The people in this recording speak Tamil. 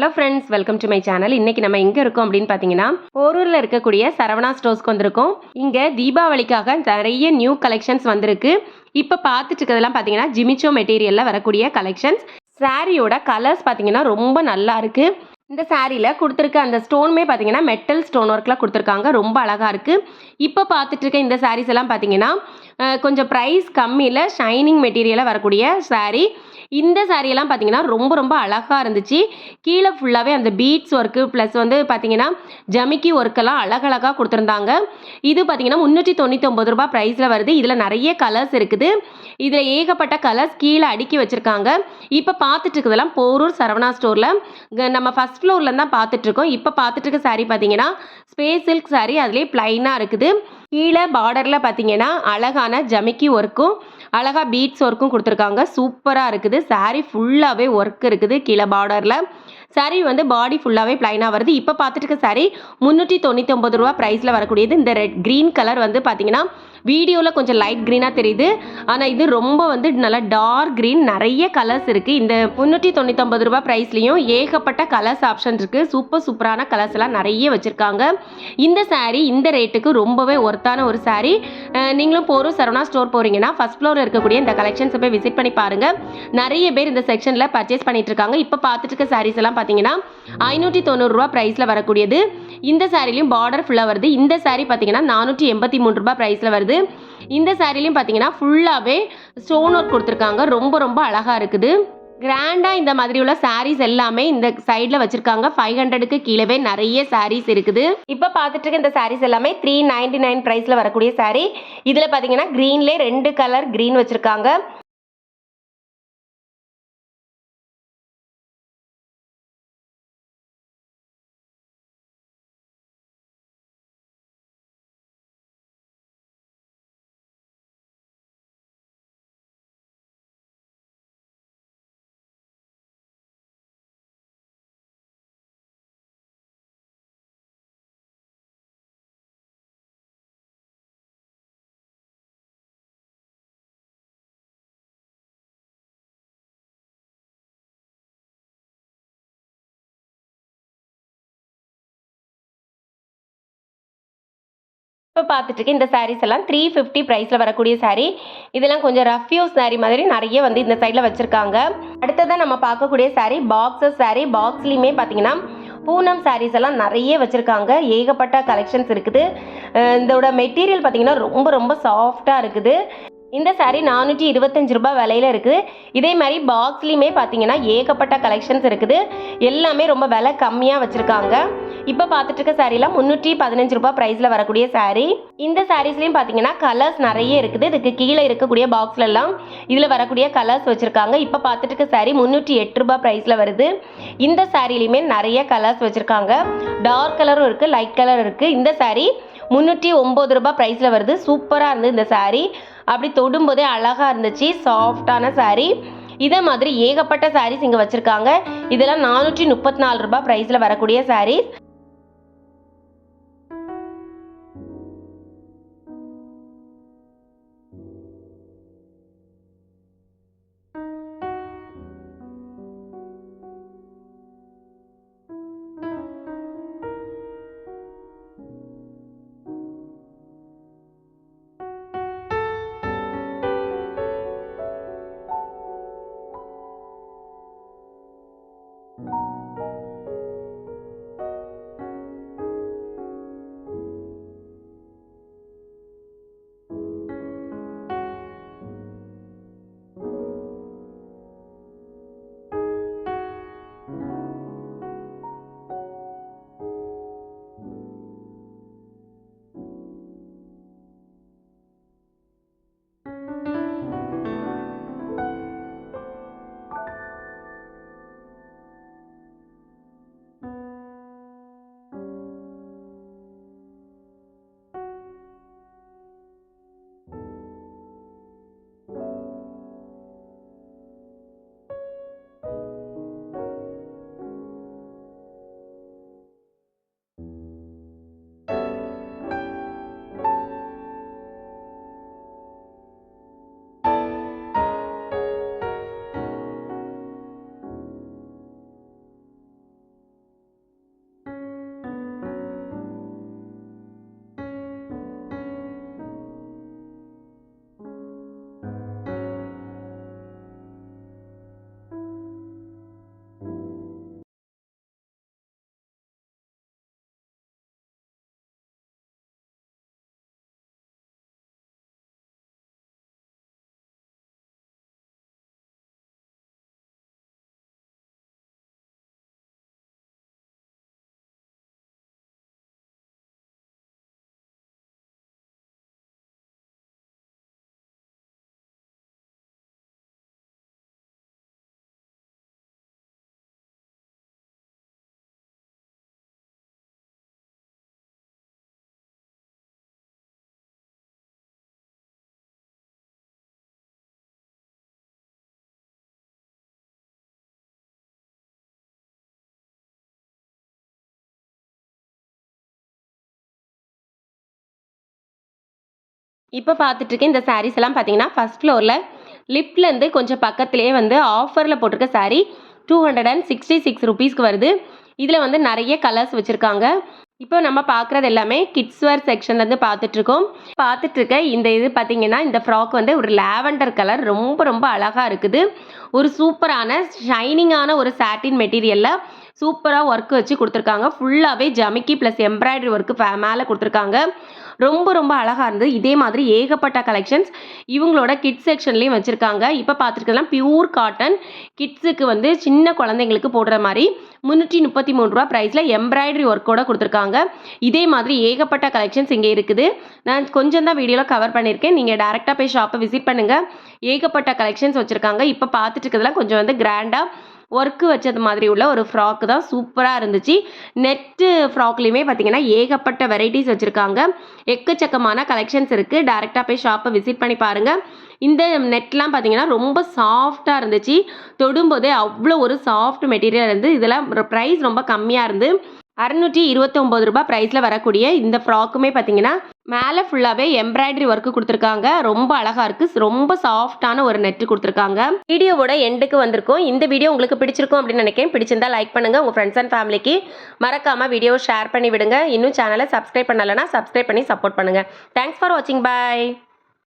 Hello friends welcome to my channel இன்னைக்கு நம்ம எங்கே இருக்கோம் அப்படின்னு பார்த்தீங்கன்னா போரூரில் இருக்கக்கூடிய சரவணா ஸ்டோர்ஸ்க்கு வந்திருக்கோம். இங்கே தீபாவளிக்காக நிறைய நியூ கலெக்ஷன்ஸ் வந்திருக்கு. இப்போ பார்த்துட்டு இருக்கிறதெல்லாம் பார்த்தீங்கன்னா ஜிமிச்சோ மெட்டீரியலில் வரக்கூடிய கலெக்ஷன்ஸ் சாரியோட கலர்ஸ் பார்த்தீங்கன்னா ரொம்ப நல்லா இருக்கு. இந்த சாரியில் கொடுத்துருக்க அந்த ஸ்டோனுமே பார்த்தீங்கன்னா மெட்டல் ஸ்டோன் ஒர்க்கில் கொடுத்துருக்காங்க. ரொம்ப அழகாக இருக்குது இப்போ பார்த்துட்டு இருக்க இந்த சாரீஸ் எல்லாம் பார்த்தீங்கன்னா கொஞ்சம் ப்ரைஸ் கம்மியில் ஷைனிங் மெட்டீரியலாக வரக்கூடிய சாரீ இந்த சாரியெல்லாம் பார்த்தீங்கன்னா ரொம்ப ரொம்ப அழகாக இருந்துச்சு. கீழே ஃபுல்லாகவே அந்த பீட்ஸ் ஒர்க்கு ப்ளஸ் வந்து பார்த்தீங்கன்னா ஜமிக்கி ஒர்க்கெல்லாம் அழகழகாக கொடுத்துருந்தாங்க. இது பார்த்தீங்கன்னா முந்நூற்றி தொண்ணூற்றி ஒம்பது ரூபாய் ப்ரைஸில் வருது. இதில் நிறைய கலர்ஸ் இருக்குது. இதில் ஏகப்பட்ட கலர்ஸ் கீழே அடுக்கி வச்சுருக்காங்க. இப்போ பார்த்துட்டு இருக்கிறதெல்லாம் போரூர் சரவணா ஸ்டோரில் நம்ம ஃபஸ்ட் ஃப்ளோரில் தான் பார்த்துட்ருக்கோம் இப்போ பார்த்துட்டு இருக்க பார்த்தீங்கன்னா ஸ்பேஸ் சில்க் சாரீ அதிலே ப்ளைனாக இருக்குது. கீழே பார்டரில் பார்த்தீங்கன்னா அழகான ஜமிக்கி ஒர்க்கும் அழகாக பீட்ஸ் ஒர்க்கும் கொடுத்துருக்காங்க. சூப்பராக இருக்குது. சாரீ ஃபுல்லாகவே ஒர்க் இருக்குது கீழே பார்டரில் சாரீ வந்து பாடி ஃபுல்லாகவே ப்ளைனாக வருது. இப்போ பார்த்துட்டு இருக்க சாரீ முந்நூற்றி தொண்ணூற்றி ஒம்பது ரூபா ப்ரைஸில் வரக்கூடியது. இந்த ரெட் க்ரீன் கலர் வந்து பார்த்தீங்கன்னா வீடியோவில் கொஞ்சம் லைட் க்ரீனாக தெரியுது. ஆனால் இது ரொம்ப வந்து நல்லா டார்க் க்ரீன் நிறைய கலர்ஸ் இருக்குது இந்த முந்நூற்றி தொண்ணூத்தொம்பது ரூபாய் ப்ரைஸ்லேயும் ஏகப்பட்ட கலர்ஸ் ஆப்ஷன் இருக்குது சூப்பர் சூப்பரான கலர்ஸ் எல்லாம் நிறைய வச்சுருக்காங்க. இந்த சாரீ இந்த ரேட்டுக்கு ரொம்பவே ஒர்த்தான ஒரு சாரீ நீங்களும் போரும் சரவணா ஸ்டோர் போகிறீங்கன்னா ஃபஸ்ட் ஃப்ளோரில் இருக்கக்கூடிய இந்த கலெக்ஷன்ஸை போய் விசிட் பண்ணி பாருங்கள் நிறைய பேர் இந்த செக்ஷனில் பர்ச்சேஸ் பண்ணிட்டு இருக்காங்க. இப்போ பார்த்துட்டு இருக்க சாரீஸ் எல்லாம் பார்த்தீங்கன்னா ஐநூற்றி தொண்ணூறுரூவா ப்ரைஸில் வரக்கூடியது. இந்த சாரிலையும் பார்டர் ஃபுல்லாக வருது. இந்த saree பார்த்தீங்கன்னா நானூற்றி எண்பத்தி மூணு ரூபாய் ப்ரைஸில் வருது. இந்த சாரிலையும் பார்த்தீங்கன்னா ஃபுல்லாகவே ஸ்டோன் ஒர்க் கொடுத்துருக்காங்க. ரொம்ப ரொம்ப அழகாக இருக்குது. கிராண்டாக இந்த மாதிரி உள்ள சாரீஸ் எல்லாமே இந்த சைடில் வச்சுருக்காங்க. ஃபைவ் ஹண்ட்ரடுக்கு கீழவே நிறைய சாரீஸ் இருக்குது. இப்போ பார்த்துட்டு இருக்க இந்த சாரீஸ் எல்லாமே த்ரீ நைன்டி நைன் ப்ரைஸில் வரக்கூடிய சாரீ இதில் பார்த்தீங்கன்னா க்ரீன்லேயே ரெண்டு கலர் க்ரீன் வச்சுருக்காங்க. இப்போ பார்த்துட்டு இந்த சாரீஸ் எல்லாம் த்ரீ ஃபிஃப்டி ப்ரைஸில் வரக்கூடிய சாரீ இதெல்லாம் கொஞ்சம் ரஃப் யூஸ் மாதிரி நிறைய வந்து இந்த சைடில் வச்சுருக்காங்க. அடுத்ததான் நம்ம பார்க்கக்கூடிய சாரீ பாக்ஸஸ் சாரீ பாக்ஸ்லேயுமே பார்த்தீங்கன்னா பூனம் சாரீஸ் எல்லாம் நிறைய வச்சுருக்காங்க. ஏகப்பட்ட கலெக்ஷன்ஸ் இருக்குது. இதோட மெட்டீரியல் பார்த்தீங்கன்னா ரொம்ப ரொம்ப சாஃப்டாக இருக்குது. இந்த சாரீ நானூற்றி இருபத்தஞ்சு ரூபாய் விலையில இருக்குது இதே மாதிரி பாக்ஸ்லேயுமே பார்த்தீங்கன்னா ஏகப்பட்ட கலெக்ஷன்ஸ் இருக்குது. எல்லாமே ரொம்ப விலை கம்மியாக வச்சுருக்காங்க. இப்போ பார்த்துட்டு இருக்க சாரீலாம் முந்நூற்றி பதினஞ்சு ரூபாய் ப்ரைஸில் வரக்கூடிய சாரீ இந்த சாரீஸ்லேயும் பார்த்தீங்கன்னா கலர்ஸ் நிறைய இருக்குது. இதுக்கு கீழே இருக்கக்கூடிய பாக்ஸ்லலாம் இதில் வரக்கூடிய கலர்ஸ் வச்சுருக்காங்க. இப்போ பார்த்துட்டு இருக்க சாரீ முந்நூற்றி எட்டு ரூபாய் ப்ரைஸில் வருது. இந்த சாரீலையுமே நிறைய கலர்ஸ் வச்சுருக்காங்க. டார்க் கலரும் இருக்குது லைட் கலர் இருக்குது இந்த சாரீ முந்நூற்றி ஒம்பது ரூபாய் ப்ரைஸில் வருது. சூப்பராக இருந்தது இந்த சாரீ அப்படி தொடும்போதே அழகாக இருந்துச்சு சாஃப்டான சாரீ இதே மாதிரி ஏகப்பட்ட சாரீஸ் இங்கே வச்சுருக்காங்க. இதெல்லாம் நானூற்றி முப்பத்தி நாலு ரூபாய் ப்ரைஸில் வரக்கூடிய சாரீஸ் இப்போ பார்த்துட்டு இருக்க இந்த சாரீஸ் எல்லாம் பார்த்தீங்கன்னா ஃபர்ஸ்ட் ஃப்ளோரில் லிப்லேருந்து கொஞ்சம் பக்கத்துலேயே வந்து ஆஃபரில் போட்டிருக்க saree two hundred and sixty six ருபீஸ்க்கு வருது. இதில் வந்து நிறைய கலர்ஸ் வச்சுருக்காங்க. இப்போ நம்ம பார்க்குறது எல்லாமே கிட்ஸ் வேர் செக்ஷன்லேருந்து பார்த்துட்ருக்கோம் பார்த்துட்ருக்க இந்த இது பார்த்தீங்கன்னா இந்த ஃப்ராக் வந்து ஒரு லாவெண்டர் கலர் ரொம்ப ரொம்ப அழகாக இருக்குது. ஒரு சூப்பரான ஷைனிங்கான ஒரு சாட்டின் மெட்டீரியலில் சூப்பராக ஒர்க் வச்சு கொடுத்துருக்காங்க. ஃபுல்லாகவே ஜமிக்கி ப்ளஸ் எம்ப்ராய்டரி ஒர்க்கு மேலே கொடுத்துருக்காங்க. ரொம்ப ரொம்ப அழகாக இருந்தது. இதே மாதிரி ஏகப்பட்ட கலெக்ஷன்ஸ் இவங்களோட கிட்ஸ் செக்ஷன்லேயும் வச்சுருக்காங்க. இப்போ பார்த்துருக்கலாம் பியூர் காட்டன் கிட்ஸுக்கு வந்து சின்ன குழந்தைங்களுக்கு போடுற மாதிரி முந்நூற்றி முப்பத்தி மூணு ரூபா ப்ரைஸில் எம்ப்ராய்டரி ஒர்க்கோட கொடுத்துருக்காங்க. இதே மாதிரி ஏகப்பட்ட கலெக்ஷன்ஸ் இங்கே இருக்குது. நான் கொஞ்சம் தான் வீடியோவில் கவர் பண்ணியிருக்கேன். நீங்கள் டேரெக்டாக போய் ஷாப்பை விசிட் பண்ணுங்கள் ஏகப்பட்ட கலெக்ஷன்ஸ் வச்சுருக்காங்க. இப்போ பார்த்துட்டு இருக்கிறதுலாம் கொஞ்சம் வந்து கிராண்டாக ஒர்க்கு வச்சது மாதிரி உள்ள ஒரு ஃப்ராக்கு தான் சூப்பராக இருந்துச்சு. நெட்டு ஃப்ராக்லேயுமே பார்த்தீங்கன்னா ஏகப்பட்ட வெரைட்டிஸ் வச்சுருக்காங்க. எக்கச்சக்கமான கலெக்ஷன்ஸ் இருக்குது டேரெக்டாக போய் ஷாப்பை விசிட் பண்ணி பாருங்கள் இந்த நெட்லாம் பார்த்தீங்கன்னா ரொம்ப சாஃப்டாக இருந்துச்சு. தொடும்போதே அவ்வளோ ஒரு சாஃப்ட் மெட்டீரியல் இருந்து இதெல்லாம் ப்ரைஸ் ரொம்ப கம்மியாக இருந்து அறுநூற்றி இருபத்தொம்போது ரூபாய் ப்ரைஸில் வரக்கூடிய இந்த ஃப்ராக்குமே பார்த்தீங்கன்னா மேலே ஃபுல்லாகவே எம்ப்ராய்டரி ஒர்க்கு கொடுத்துருக்காங்க. ரொம்ப அழகாக இருக்குது ரொம்ப சாஃப்டான ஒரு நெட்டு கொடுத்துருக்காங்க. வீடியோவோட எண்டுக்கு வந்திருக்கும். இந்த வீடியோ உங்களுக்கு பிடிச்சிருக்கும் அப்படின்னு நினைக்கிறேன். பிடிச்சிருந்தா லைக் பண்ணுங்கள் உங்கள் ஃப்ரெண்ட்ஸ் அண்ட் ஃபேமிலிக்கு மறக்காமல் வீடியோவை ஷேர் பண்ணி விடுங்க. இன்னும் சேனலை சப்ஸ்கிரைப் பண்ணலைன்னா சப்ஸ்கிரைப் பண்ணி சப்போர்ட் பண்ணுங்கள் தேங்க்ஸ் ஃபார் வாட்சிங் பாய்